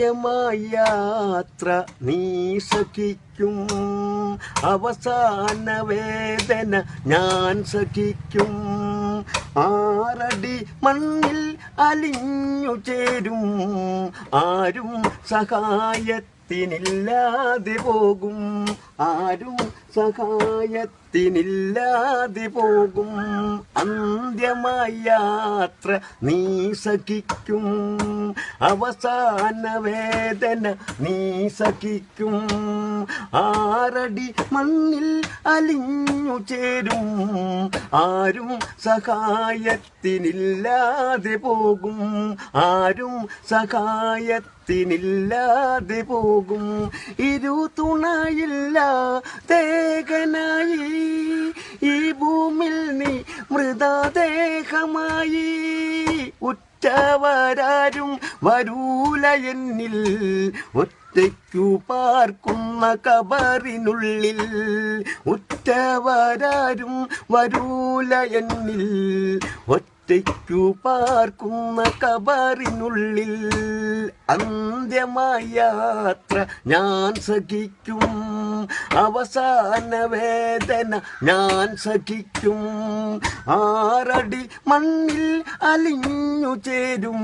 അന്ത്യമായ യാത്ര നീ സഖിക്കും അവസാന വേദന ഞാൻ സഖിക്കും ആറടി മണ്ണിൽ അലിഞ്ഞു ചേരും. ആരും സഹായത്തിനില്ലാതെ പോകും. ആരും സഹായത്തിനില്ലാതെ പോകും. അന്ത്യമായ യാത്ര നീ സഖിക്കും അവസാന വേദന നീ സഖിക്കും ആറടി മണ്ണിൽ അലിഞ്ഞു ചേരും. ആരും സഹായത്തിനില്ലാതെ പോകും. ആരും സഹായത്തിനില്ലാതെ പോകും. ഇരു തുണയില്ല തേകനായി ഈ ഭൂമിൽ നീ മൃതദേഹമായി. ഉറ്റവരാരും വരൂല എന്നിൽ. ഒറ്റയ്ക്കു പാർക്കുന്ന കബറിനുള്ളിൽ. ഉറ്റവരാരും വരൂല എന്നിൽ. ഒറ്റയ്ക്കു പാർക്കുന്ന കബറിനുള്ളിൽ അന്ത്യമായ യാത്ര ഞാൻ സഖിക്കും അവസാന വേദന ഞാൻ സഖിക്കും ആറടി മണ്ണിൽ അലിഞ്ഞു ചേരും.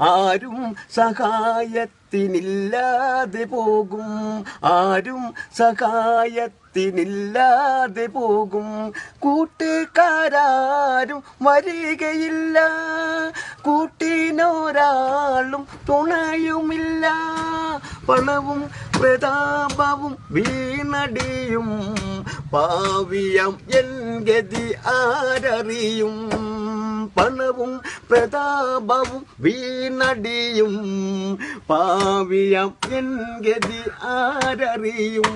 ആരും സഹായത്തിനില്ലാതെ പോകും. ആരും സഹായത്തിനില്ലാതെ പോകും. കൂട്ടുകാരും വരികയില്ല. കൂട്ടിനൊരാളും തുണയുമില്ല. പണവും പ്രതാപവും വീണടിയും. പാവിയം എൻ ഗതി ആരറിയും. പണവും പ്രതാപവും വീണടിയും പാവിയം എൻ ഗതി ആരറിയും.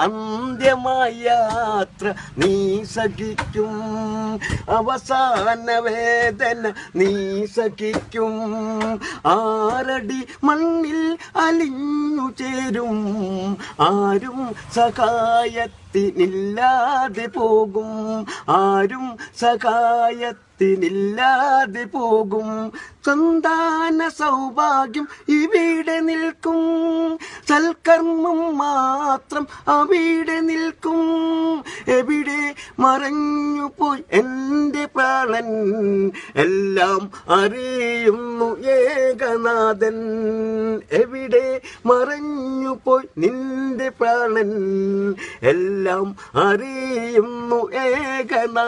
അന്ത്യമായ യാത്ര നീ സഖിക്കും അവസാന വേദന നീ സഖിക്കും ആരടി മണ്ണിൽ അലിഞ്ഞു ചേരും. ആരും സഹായത്തിനില്ലാതെ പോകും. ആരും സഹായത്തിനില്ലാതെ പോകും. സന്താന സൗഭാഗ്യം ഇവിടെ നിൽക്കും. സൽക്കർമ്മം മാത്രം അവിടെ നിൽക്കും. എവിടെ മറഞ്ഞു പോയി എന്റെ പ്രാണൻ? എല്ലാം അറിയുന്നു ഏകനാഥൻ. എവിടെ മറഞ്ഞു പോയി നിന്റെ പ്രാണൻ? എല്ലാം അറിയുന്നു ഏകനാഥൻ.